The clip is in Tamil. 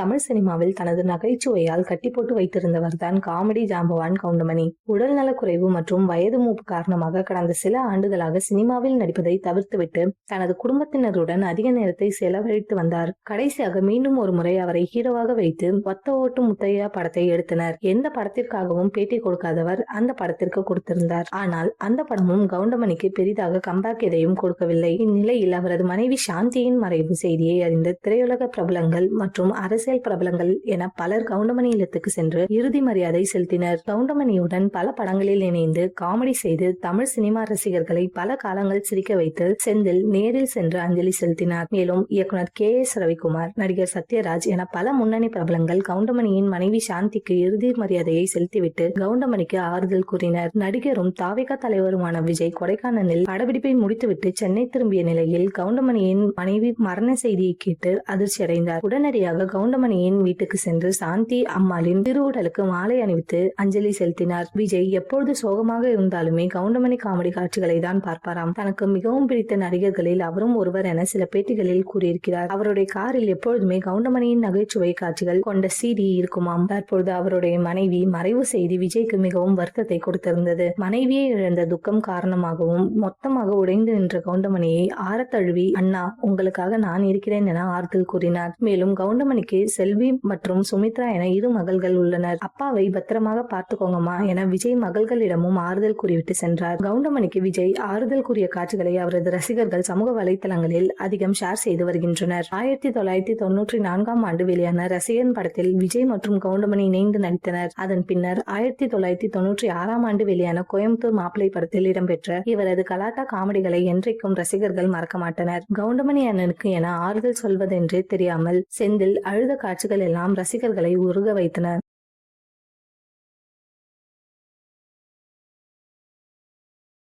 தமிழ் சினிமாவில் தனது நகைச்சுவையால் கட்டி போட்டு வைத்திருந்தவர் தான் காமெடி ஜாம்பவான் கவுண்டமணி. உடல் குறைவு மற்றும் வயது மூப்பு காரணமாக கடந்த சில ஆண்டுகளாக சினிமாவில் நடிப்பதை தவிர்த்துவிட்டு தனது குடும்பத்தினருடன் அதிக நேரத்தை செலவழித்து வந்தார். கடைசியாக மீண்டும் ஒரு முறை அவரை ஹீரோவாக வைத்து ஒத்த ஓட்டு முத்தையா படத்தை எடுத்தனர். எந்த படத்திற்காகவும் பேட்டி கொடுக்காதவர் அந்த படத்திற்கு கொடுத்திருந்தார். ஆனால் அந்த படமும் கவுண்டமணிக்கு பெரிதாக கம்பேக் எதையும் கொடுக்கவில்லை. இந்நிலையில் அவரது மனைவி சாந்தியின் மறைவு செய்தியை அறிந்த திரையுலக பிரபலங்கள் மற்றும் அரசு அரசியல் பிரபலங்கள் என பலர் கவுண்டமணி இல்லத்துக்கு சென்று இறுதி மரியாதை செலுத்தினர். கவுண்டமணியுடன் பல படங்களில் இணைந்து காமெடி செய்து தமிழ் சினிமா ரசிகர்களை பல காலங்கள் சிரிக்க வைத்து செந்தில் நேரில் சென்று அஞ்சலி செலுத்தினார். மேலும் இயக்குனர் கே எஸ் ரவிக்குமார் நடிகர் சத்யராஜ் என பல முன்னணி பிரபலங்கள் கவுண்டமணியின் மனைவி சாந்திக்கு இறுதி மரியாதையை செலுத்திவிட்டு கவுண்டமணிக்கு ஆறுதல் கூறினர். நடிகரும் தாவிக தலைவருமான விஜய் கொடைக்கானலில் படப்பிடிப்பை முடித்துவிட்டு சென்னை திரும்பிய நிலையில் கவுண்டமணியின் மனைவி மரண செய்தியை கேட்டு அதிர்ச்சி அடைந்தார் உடனடியாக கவுண்டமணியின் வீட்டுக்கு சென்று சாந்தி அம்மாளின் திருவுடலுக்கு மாலை அணிவித்து அஞ்சலி செலுத்தினார். விஜய் எப்பொழுது சோகமாக இருந்தாலுமே கவுண்டமணி காமெடி காட்சிகளை தான் பார்ப்பாராம். தனக்கு மிகவும் பிடித்த நடிகர்களில் அவரும் ஒருவர் என சில பேட்டிகளில் கூறியிருக்கிறார். அவருடைய காரில் எப்பொழுதுமே கவுண்டமணியின் நகைச்சுவை காட்சிகள் கொண்ட சீடி இருக்குமாம். தற்பொழுது அவருடைய மனைவி மறைவு செய்தி விஜய்க்கு மிகவும் வருத்தத்தை கொடுத்திருந்தது. மனைவியை இழந்த துக்கம் காரணமாகவும் மொத்தமாக உடைந்து நின்ற கவுண்டமணியை ஆரத்தழுவி அண்ணா உங்களுக்காக நான் இருக்கிறேன் என ஆறுதல் கூறினார். மேலும் கவுண்டமணிக்கு செல்வி மற்றும் சுமித்ரா என இரு மகள்கள் உள்ளனர். அப்பாவை பத்திரமாக பார்த்துக்கோங்கம்மா என விஜய் மகள்களிடமும் ஆறுதல் கூறிவிட்டு சென்றார். கவுண்டமணிக்கு விஜய் ஆறுதல் கூறிய காட்சிகளை அவரது ரசிகர்கள் சமூக வலைத்தளங்களில் அதிகம் ஷேர் செய்து வருகின்றனர். ஆயிரத்தி தொள்ளாயிரத்தி தொன்னூற்றி நான்காம் ஆண்டு வெளியான ரசிகன் படத்தில் விஜய் மற்றும் கவுண்டமணி இணைந்து நடித்தனர். அதன் பின்னர் ஆயிரத்தி தொள்ளாயிரத்தி தொன்னூற்றி ஆறாம் ஆண்டு வெளியான கோயம்புத்தூர் மாப்பிளை படத்தில் இடம்பெற்ற இவரது கலாட்டா காமெடிகளை என்றைக்கும் ரசிகர்கள் மறக்க மாட்டனர். கவுண்டமணி அண்ணனுக்கு என ஆறுதல் சொல்வதென்றே தெரியாமல் செந்தில் அழுத காட்சிகள் எல்லாம் ரசிகர்களை உருக வைத்தன.